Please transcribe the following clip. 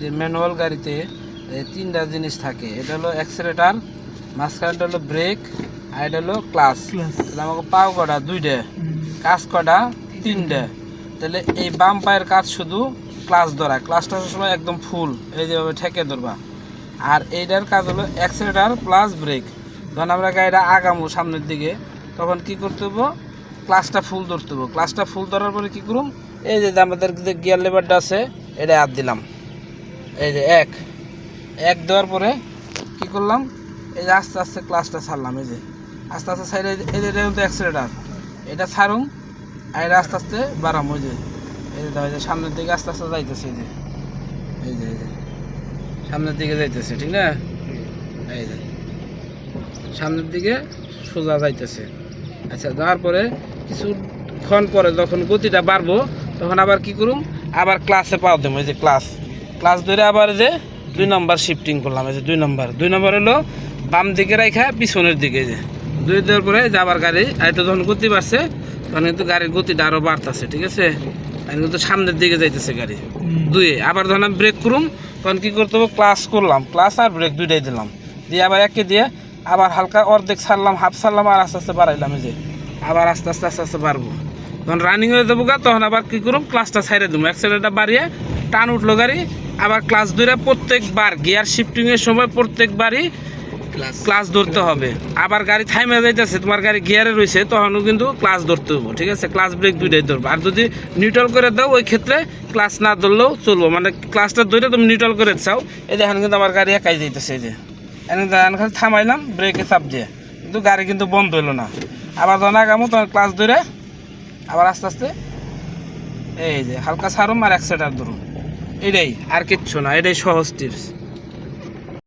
যে ম্যানুয়াল গাড়িতে তিনটা জিনিস থাকে। এটা হলো অ্যাক্সিলেটার মাঝখানটা হলো ব্রেক আর এটা হলো ক্লাস তাহলে আমাকে পাও কটা? দুইটা। কাজ কটা? তিনটা। তাহলে এই বাম পায়ের কাজ শুধু ক্লাস ধরা। ক্লাসটা সময় একদম ফুল। এই যেভাবে ঠেকে ধরবা। আর এইটার কাজ হলো অ্যাক্সিলেটার প্লাস ব্রেক। যখন আমরা গাড়িটা আগামো সামনের দিকে তখন কি করতে হব ক্লাসটা ফুল ধরতে হব ক্লাসটা ফুল ধরার পরে কি করুম? এই যে আমাদের যে গিয়ার লেবারটা আছে এটা হাত দিলাম। এই যে এক এক দেওয়ার পরে কি করলাম? এই যে আস্তে আস্তে ক্লাসটা ছাড়লাম এই যে। আস্তে আস্তে সাইডে এই যে এটা অ্যাক্সিলেটার এটা ছাড়ুম আর এটা আস্তে আস্তে বাড়াম ওই যে। এই যে দেখো, সামনের দিকে আস্তে আস্তে যাইতেছে এই যে। এই যে এই যে। সামনের দিকে যাইতেছে ঠিক না? এই যে। সামনের দিকে সোজা যাইতেছে। আচ্ছা যাওয়ার পরে কিছুক্ষণ পরে যখন গতিটা বাড়বো তখন আবার কি করুম? আবার ক্লাসে পাও দেবো এই যে ক্লাস ক্লাস ধরে আবার যে দুই নম্বর শিফটিং করলাম এই যে দুই নম্বর। দুই নম্বর হলো বাম দিকে রাখা পিছনের দিকে যে। দুই দেওয়ার পরে যাবার গাড়ি আর একটু যখন গতি বাড়ছে তখন কিন্তু গাড়ির গতিটা আরও বাড়তেছে ঠিক আছে? আর কিন্তু সামনের দিকে যাইতেছে গাড়ি। দুয়ে আবার যখন আমি ব্রেক করুম তখন কি করতে হবে? ক্লাস করলাম। ক্লাস আর ব্রেক দুইটাই দিলাম। দিয়ে আবার একে দিয়ে আবার হালকা অর্ধেক ছাড়লাম হাফ ছাড়লাম আর আস্তে আস্তে বাড়াইলাম এই যে। আবার আস্তে আস্তে আস্তে আস্তে বাড়বো। তখন রানিং হয়ে দেবো গা তখন আবার কি করুম? ক্লাসটা ছাইড়ে দেবো অ্যাক্সিডেন্টটা বাড়িয়ে টান উঠল গাড়ি আবার ক্লাস ধরে প্রত্যেকবার গিয়ার শিফটিংয়ের সময় প্রত্যেকবারই ক্লাস ধরতে হবে। আবার গাড়ি থাইমে যাইতেছে তোমার গাড়ি গিয়ারে রয়েছে তখনও কিন্তু ক্লাস ধরতে হবে ঠিক আছে? ক্লাস ব্রেক দুইটাই ধরবো। আর যদি নিউট্রাল করে দাও ওই ক্ষেত্রে ক্লাস না ধরলেও চলবো। মানে ক্লাসটা ধরে তুমি নিউট্রাল করে চাও এই দেখেন কিন্তু আমার গাড়ি একাই যাইতেছে এই যে। এনে দেখেন খালি থামাইলাম ব্রেকে চাপ দিয়ে। কিন্তু গাড়ি কিন্তু বন্ধ হইল না। আবার যখন আগামো তখন ক্লাস ধরে আবার আস্তে আস্তে এই যে হালকা ছাড়ুম আর একসাইডার ধরুন এটাই আর কিচ্ছু না এটাই সহজ টিপস